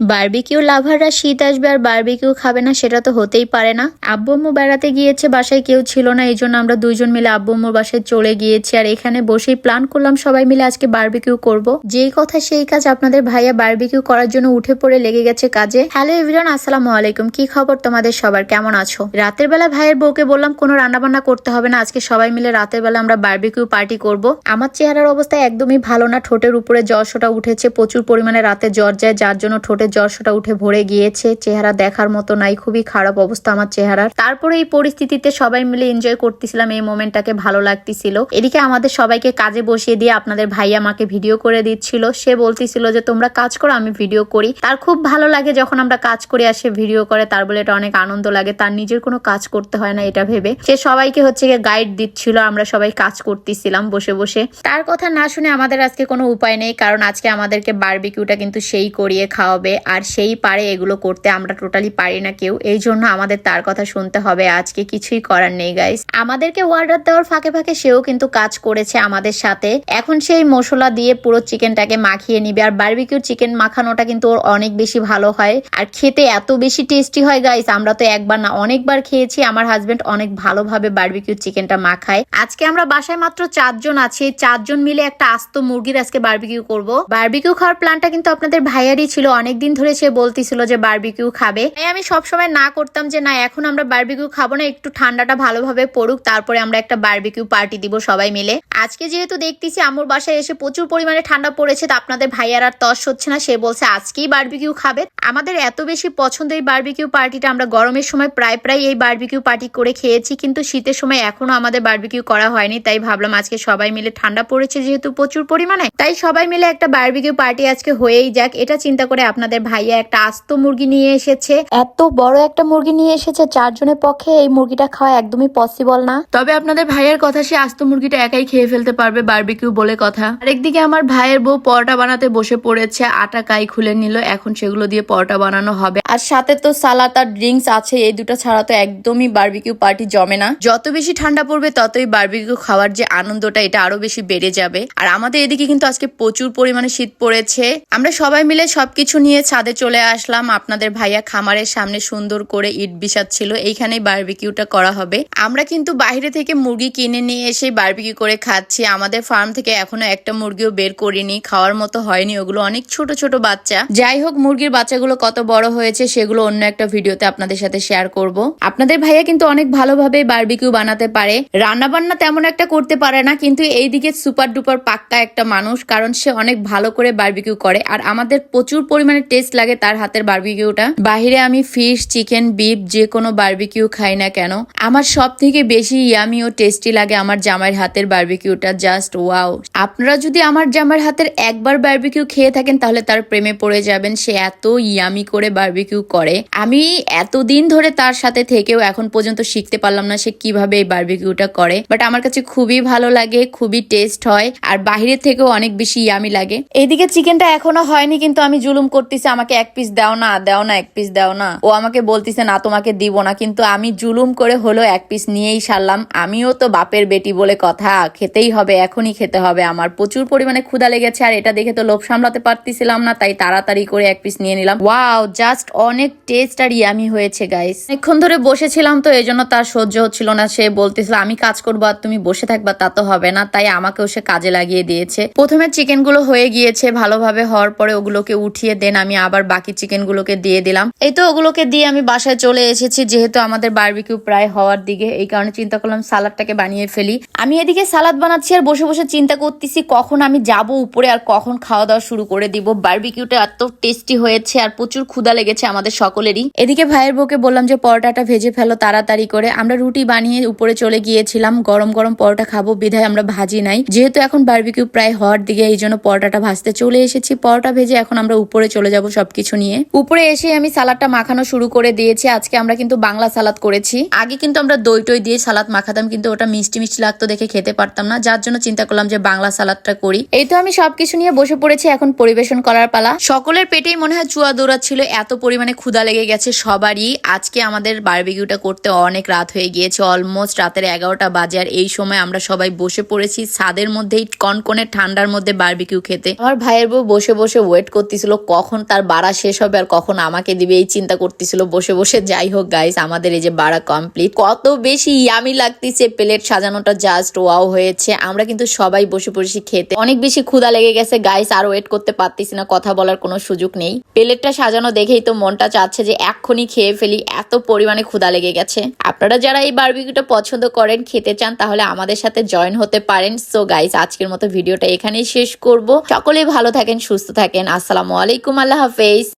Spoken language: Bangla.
বারবিকিউ লাভাররা শীত আসবে আর বারবিকিউ খাবে না, সেটা তো হতেই পারে না। আব্বু আম্মু বেড়াতে গিয়েছে, বাসায় কেউ ছিল না এই জন্য আমরা দুইজন মিলে আব্বু আম্মুর বাসায় চলে গিয়েছি। আর এখানে বসেই প্ল্যান করলাম, সবাই মিলে আজকে বার্বিকিউ করব। যেই কথা সেই কাজ আপনাদের ভাইয়া বারবিকিউ করার জন্য উঠে পড়ে লেগে গেছে কাজে। হ্যালো এভরিওয়ান, আসসালামু আলাইকুম। কি খবর তোমাদের সবার? কেমন আছো? রাতের বেলা ভাইয়ের বউকে বললাম, কোনো রান্নাবান্না করতে হবে না, আজকে সবাই মিলে রাতের বেলা আমরা বার্বিকিউ পার্টি করব। আমার চেহারার অবস্থা একদমই ভালো না, ঠোঁটের উপরে জ্বরশোটা উঠেছে, প্রচুর পরিমাণে রাতে জ্বর যায়, যার জন্য ঠোঁটের জ্বরশোটা উঠে ভরে গিয়েছে। চেহারা দেখার মতো নাই, খুবই খারাপ অবস্থা আমার চেহারার। তারপরে এই পরিস্থিতিতে সবাই মিলে এনজয় করতেছিলাম, এই মোমেন্টটাকে ভালো লাগতেছিল। এদিকে আমাদের সবাইকে কাজে বসিয়ে দিয়ে আপনাদের ভাই আমাকে ভিডিও করে দিচ্ছিল। সে বলতেছিল যে, তোমরা কাজ করো, আমি ভিডিও করি। তার খুব ভালো লাগে যখন আমরা কাজ করে আসে ভিডিও করে। তার বলে এটা অনেক আনন্দ লাগে। তার নিজের কোনো কাজ করতে হয় না এটা ভেবে। সে সবাইকে হচ্ছে গিয়ে গাইড দিচ্ছিল, আমরা সবাই কাজ করতেছিলাম বসে বসে। তার কথা না শুনে আমাদের আজকে কোনো উপায় নেই, কারণ আজকে আমাদেরকে বারবিকিউটা কিন্তু সেই করিয়ে খাওয়াবে। আর সেই পারে এগুলো করতে আমরা টোটালি পারি না কেউ। এই জন্য আমাদের তার কথা শুনতে হবে। আজকে কিছুই করার নেই গাইস আমাদেরকে অর্ডার দেওয়ার ফাঁকে ফাঁকে সেও কিন্তু কাজ করেছে আমাদের সাথে। এখন সেই মশলা দিয়ে পুরো চিকেনটাকে মাখিয়ে নিবে। আর বারবিকিউ চিকেন মাখানোটা কিন্তু ওর অনেক বেশি ভালো হয়। আর খেতে এত বেশি টেস্টি হয় গাইস আমরা তো একবার না, অনেকবার খেয়েছি। আমার হাজবেন্ড অনেক ভালোভাবে বারবিকিউ চিকেনটা মাখায়। আজকে আমরা বাসায় মাত্র চারজন আছি। চারজন মিলে একটা আস্ত মুরগির আজকে বার্বিকিউ করব। বার্বিকিউ খাওয়ার প্ল্যানটা কিন্তু আপনাদের ভাইয়ারই ছিল। অনেকদিন ধরে সে বলতেছিল যে বারবিকিউ খাবে। তাই আমি সবসময় না করতাম যে, না, এখন আমরা বারবিকিউ খাব না, একটু ঠান্ডাটা ভালোভাবে পড়ুক, তারপরে আমরা একটা বারবিকিউ পার্টি দিব সবাই মিলে। আজকে যেহেতু দেখতেছি আমুর বাসায় এসে প্রচুর পরিমাণে ঠান্ডা পড়েছে, তা আপনাদের ভাইয়ার আর তস হচ্ছে না, সে বলছে আজকেই বারবিকিউ খাবে। আমাদের এত বেশি পছন্দ এই বারবিকিউ পার্টিটা আমরা গরমের সময় প্রায় প্রায় এই বারবিকিউ পার্টি করে খেয়েছি, কিন্তু শীতের সময় এখনও আমাদের বারবিকিউ করা হয়নি, তাই ভাবলাম আজকে সবাই মিলে ঠান্ডা পড়েছে যেহেতু প্রচুর পরিমাণে। তাই সবাই মিলে একটা বার্বিকিউ পার্টি আজকে হয়েই যাক, এটা চিন্তা করে আপনাদের ভাইয়া একটা আস্ত মুরগি নিয়ে এসেছে। এত বড় একটা মুরগি নিয়ে এসেছে, চারজনের পক্ষে এই মুরগিটা খাওয়া একদমই পসিবল না। তবে আপনাদের ভাইয়ের কথা সে আস্ত মুরগিটা একাই খেয়ে ফেলতে পারবে বারবিকিউ বলে কথা। আরেকদিকে আমার ভাইয়ের বউ পরোটা বানাতে বসে পড়েছে, আটা কাই খুলে নিল, এখন সেগুলো দিয়ে পরোটা বানানো হবে। আর সাথে তো সালাদ আর ড্রিঙ্কস আছে, এই দুটো ছাড়া তো একদমই বার্বিকিউ পার্টি জমে না। যত বেশি ঠান্ডা পড়বে, ততই বার্বিকিউ খাওয়ার যে আনন্দটা, এটা আরও বেশি বেড়ে যাবে। আর আমাদের এদিকে কিন্তু আজকে প্রচুর পরিমাণে শীত পড়েছে। আমরা সবাই মিলে সবকিছু নিয়ে ছাদে চলে আসলাম। আপনাদের ভাইয়া খামারের সামনে সুন্দর করে ইট বিছাচ্ছিল। এইখানেই বারবিকিউটা করা হবে। আমরা কিন্তু বাইরে থেকে মুরগি কিনে নিয়ে এসে বারবিকিউ করে খাচ্ছি। আমাদের ফার্ম থেকে এখনও একটা মুরগিও বের করিনি। খাওয়ার মতো হয়নি। ওগুলো অনেক ছোট ছোট বাচ্চা। যাই হোক, মুরগির বাচ্চাগুলো কত বড় হয়েছে, সেগুলো অন্য একটা ভিডিওতে আপনাদের সাথে শেয়ার করব। আপনাদের ভাইয়া কিন্তু অনেক ভালোভাবে বারবিকিউ বানাতে পারে। রান্না বান্না তেমন একটা করতে পারে না, কিন্তু এইদিকে সুপার ডুপার পাক্কা একটা মানুষ, কারণ সে অনেক ভালো করে বারবিকিউ করে। আর আমাদের প্রচুর পরিমাণে টেস্ট লাগে তার হাতের বারবিকিউটা। বাহিরে আমি ফিশ চিকেন বিফ যে কোনো বারবিকিউ খাই না কেন। আমার সব থেকে বেশি ইয়ামি ও টেস্টি লাগে আমার জামাইয়ের হাতের বারবিকিউটা জাস্ট ওয়াও আপনারা যদি আমার জামাইয়ের হাতের একবার বারবিকিউ খেয়ে থাকেন, তাহলে তার প্রেমে পড়ে যাবেন, সে এত ইয়ামি করে বারবিকিউ করে। আমি এতদিন ধরে তার সাথে থেকেও এখন পর্যন্ত শিখতে পারলাম না সে কীভাবে এই বারবিকিউটা করে। বাট আমার কাছে খুবই ভালো লাগে, খুবই টেস্ট হয়, আর বাহিরের থেকেও অনেক বেশি ইয়ামি লাগে। এইদিকে চিকেনটা এখনও হয়নি, কিন্তু আমি জুলুম করতেছি আমাকে এক পিস দাও না দাও না, এক পিস দাও না। ও আমাকে বলতেছে, না, তোমাকে দিব না। কিন্তু আমি জুলুম করে হলো এক পিস নিয়েই সারলাম। আমিও তো বাপের বেটি বলে কথা, খেতেই হবে, এখনই খেতে হবে। আমার প্রচুর পরিমাণে ক্ষুধা লেগেছে, আর এটা দেখে তো লোভ সামলাতে পারতেছিলাম না, তাই তাড়াতাড়ি করে এক পিস নিয়ে নিলাম। ওয়াও, জাস্ট অনেক টেস্ট আর ইয়ামি হয়েছে গাইস অনেকক্ষণ ধরে বসেছিলাম তো এই জন্য তার সহ্য হচ্ছিল না। সে বলতেছিল, আমি কাজ করব আর তুমি বসে থাকবা, তা তো হবে না। তাই আমাকেও সে কাজে লাগিয়ে দিয়েছে। প্রথমে চিকেনগুলো হয়ে গিয়েছে ভালোভাবে, হওয়ার পরে ওগুলোকে উঠিয়ে দেন। আমি আবার বাকি চিকেন গুলোকে দিয়ে দিলাম। এই তো ওগুলোকে দিয়ে আমি বাসায় চলে এসেছি, যেহেতু আমাদের বারবিকিউ প্রায় হওয়ার দিকে, এই কারণে চিন্তা করলাম সালাদটাকে বানিয়ে ফেলি। আমি এদিকে সালাদ বানাচ্ছি আর বসে বসে চিন্তা করতেছি কখন আমি যাব উপরে আর কখন খাওয়া দাওয়া শুরু করে দিব। বারবিকিউটা এত টেস্টি হয়েছে আর প্রচুর ক্ষুদা লেগেছে আমাদের সকলেরই। এদিকে ভাইয়ের বউকে বললাম যে, পরোটাটা ভেজে ফেলো তাড়াতাড়ি করে। আমরা রুটি বানিয়ে উপরে চলে গিয়েছিলাম, গরম গরম পরোটা খাব, বিধায় আমরা ভাজি নাই। যেহেতু এখন বারবিকিউ প্রায় হওয়ার দিকে, এই জন্য পরোটাটা ভাজতে চলে এসেছি। পরোটা ভেজে এখন আমরা উপরে চলে সবকিছু নিয়ে। উপরে এসে আমি সালাদটা মাখানো শুরু করে দিয়েছি। আজকে আমরা কিন্তু বাংলা সালাদ করেছি। আগে কিন্তু আমরা দই টই দিয়ে সালাদ মাখাতাম, কিন্তু ওটা মিষ্টি মিষ্টি লাগতো দেখে খেতে পারতাম না। যার জন্য চিন্তা করলাম যে বাংলা সালাদটা করি। এই তো আমি সবকিছু নিয়ে বসে পড়েছি এখন পরিবেশন করার পালা। সকলের পেটেই মনে হয় চুয়া দৌড়াচ্ছিল, এত পরিমাণে ক্ষুধা লেগে গেছে সবারই। আজকে আমাদের বারবিকিউটা করতে অনেক রাত হয়ে গিয়েছে, অলমোস্ট রাতের এগারোটা বাজে। আর এই সময় আমরা সবাই বসে পড়েছি ছাদের মধ্যেই, কনকনে ঠান্ডার মধ্যে বারবিকিউ খেতে। আমার ভাইয়ের বউ বসে বসে ওয়েট করতেছিল, কখন তার বাড়া শেষ হবে আর কখন আমাকে দিবে এই চিন্তা করতেছিল। বসে বসে যাই হোক গাইস আমাদের এই যে বাড়া কমপ্লিট কত বেশি ইয়ামি লাগতেছে প্লেট সাজানোটা জাস্ট ওয়াও হয়েছে। আমরা কিন্তু সবাই বসে বসে খেতে অনেক বেশি ক্ষুধা লেগে গেছে গাইস আর ওয়েট করতে পারতেছি না, কথা বলার কোনো সুযোগ নেই। প্লেটটা সাজানো দেখেই তো মনটা চাচ্ছে যে এক্ষুনি খেয়ে ফেলি, এত পরিমাণে ক্ষুধা লেগে গেছে। আপনারা যারা এই বারবিকিউটা পছন্দ করেন, খেতে চান, তাহলে আমাদের সাথে জয়েন হতে পারেন। সো গাইস আজকের মতো ভিডিওটা এখানেই শেষ করব। সকলেই ভালো থাকেন, সুস্থ থাকেন। আসসালামু আলাইকুম, আল্লাহ da vez